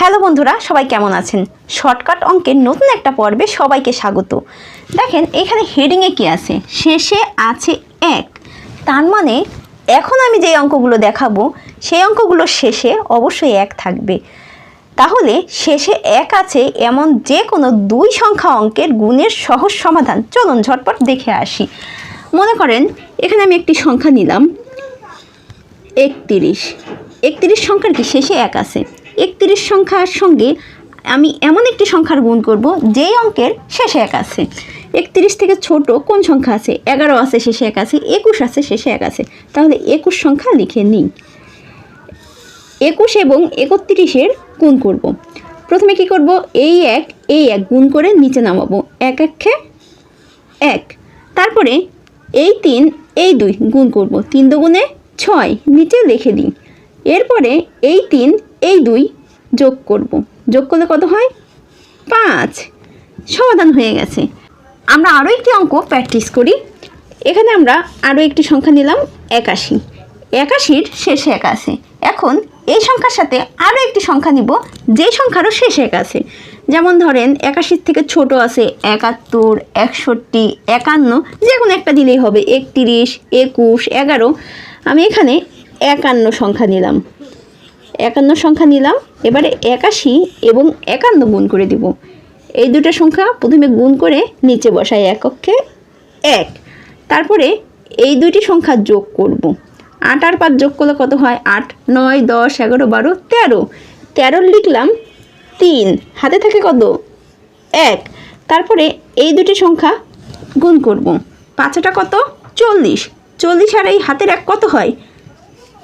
Hello বন্ধুরা, সবাই কেমন আছেন? শর্টকাট অঙ্কের নতুন একটা পর্বে সবাইকে স্বাগত। দেখেন, এখানে হেডিংয়ে কি আছে? শেষে আছে এক। তার মানে এখন আমি যে অঙ্কগুলো দেখাবো, সেই অঙ্কগুলো শেষে অবশ্যই এক থাকবে। তাহলে, শেষে এক আছে, এমন যে কোনো দুই সংখ্যা অঙ্কের গুণের সহজ সমাধান। চলুন, ঝটপট দেখে আসি। মনে করেন, এখানে আমি একটি সংখ্যা নিলাম। একত্রিশ। একত্রিশ সংখ্যার কি? শেষে এক আছে। একত্রিশ সংখ্যার সঙ্গে আমি এমন একটি সংখ্যার গুণ করব, যেই অঙ্কের শেষে এক আছে। একত্রিশ থেকে ছোট কোন সংখ্যা আছে? এগারো আছে, শেষে এক আছে। একুশ আছে, শেষে এক আছে। তাহলে একুশ সংখ্যা লিখে নিই। একুশ এবং একত্রিশের গুণ করব। প্রথমে কি করব? এই এক এই এক গুণ করে নিচে নামাবো। এক, একে, এক। তারপরে এই তিন, এই দুই গুণ করব। তিন দুগুণে ছয়, নিচে লিখে দিই। এরপরে এই তিন এই দুই যোগ করব। যোগ করলে কত হয়? পাঁচ। সমাধান হয়ে গেছে। আমরা আরও একটি অঙ্ক প্র্যাকটিস করি। এখানে আমরা আরও একটি সংখ্যা নিলাম, একাশি। একাশির শেষে এক আছে। এখন এই সংখ্যার সাথে আরও একটি সংখ্যা নিব যেই সংখ্যারও শেষে এক আছে। যেমন ধরেন, একাশির থেকে ছোট আছে একাত্তর, একষট্টি, একান্ন যে কোনো একটা দিলেই হবে। একত্রিশ, একুশ, এগারো। আমি এখানে একান্ন সংখ্যা নিলাম। একান্ন সংখ্যা নিলাম, এবারে একাশি এবং একান্ন গুণ করে দিব। এই দুটো সংখ্যা প্রথমে গুণ করে নিচে বসাই এককে এক। তারপরে এই দুইটি সংখ্যা যোগ করব। আট আর পাঁচ যোগ করলে কত হয়? আট, নয়, দশ, এগারো, বারো, তেরো। তেরো লিখলাম তিন। হাতে থাকে কত? এক। তারপরে এই দুটি সংখ্যা গুণ করব। পাঁচটা কত? চল্লিশ। চল্লিশ আর এই হাতের এক কত হয়?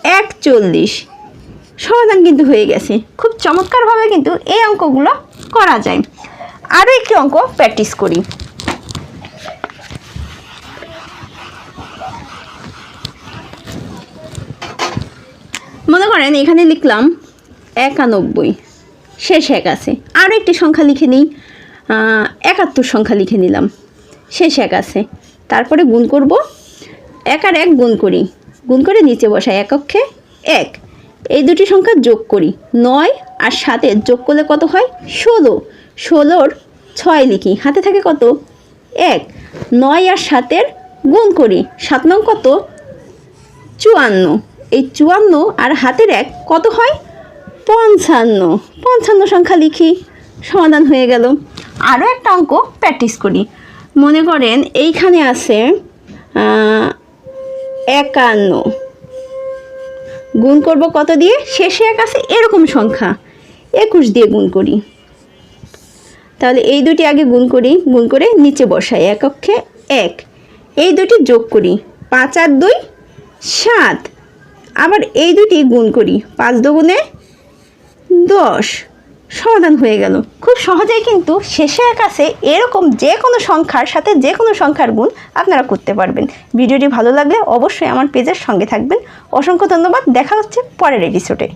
একচল্লিশ সমাধান কিন্তু হয়ে গেছে। খুব চমৎকারভাবে কিন্তু এই অঙ্কগুলো করা যায়। আরও একটি অঙ্ক প্র্যাকটিস করি। মনে করেন এখানে লিখলাম একানব্বই, শেষ এক আছে। আরও একটি সংখ্যা লিখে নিই একাত্তর সংখ্যা লিখে নিলাম, শেষ এক আছে। তারপরে গুণ করব, এক আর এক গুণ করি। গুণ করে নিচে বসাই একক্ষে এক। এই দুটি সংখ্যা যোগ করি। নয় আর সাতে যোগ করলে কত হয়? ষোলো। ষোলোর ছয় লিখি। হাতে থাকে কত? এক। নয় আর সাতের গুণ করি। সাত নং কত? চুয়ান্ন। এই চুয়ান্ন আর হাতের এক কত হয়? পঞ্চান্ন। পঞ্চান্ন সংখ্যা লিখি। সমাধান হয়ে গেল। আরও একটা অঙ্ক প্র্যাকটিস করি। মনে করেন এইখানে আছে একান্ন। গুণ করব কত দিয়ে? শেষে এক আছে এরকম সংখ্যা। একুশ দিয়ে গুণ করি। তাহলে এই দুটি আগে গুণ করি, গুণ করে নিচে বসাই, এক অক্ষে এক। এই দুটি যোগ করি, পাঁচ আর দুই, সাত। আবার এই দুটি গুণ করি, পাঁচ দুগুণে দশ। সমাধান হয়ে গেল। খুব সহজেই কিন্তু শেষে কাছে এরকম যে কোনো সংখ্যার সাথে যে কোনো সংখ্যার গুণ আপনারা করতে পারবেন। ভিডিওটি ভালো লাগলে অবশ্যই আমার পেজের সঙ্গে থাকবেন। অসংখ্য ধন্যবাদ। দেখা হচ্ছে পরের এপিসোডে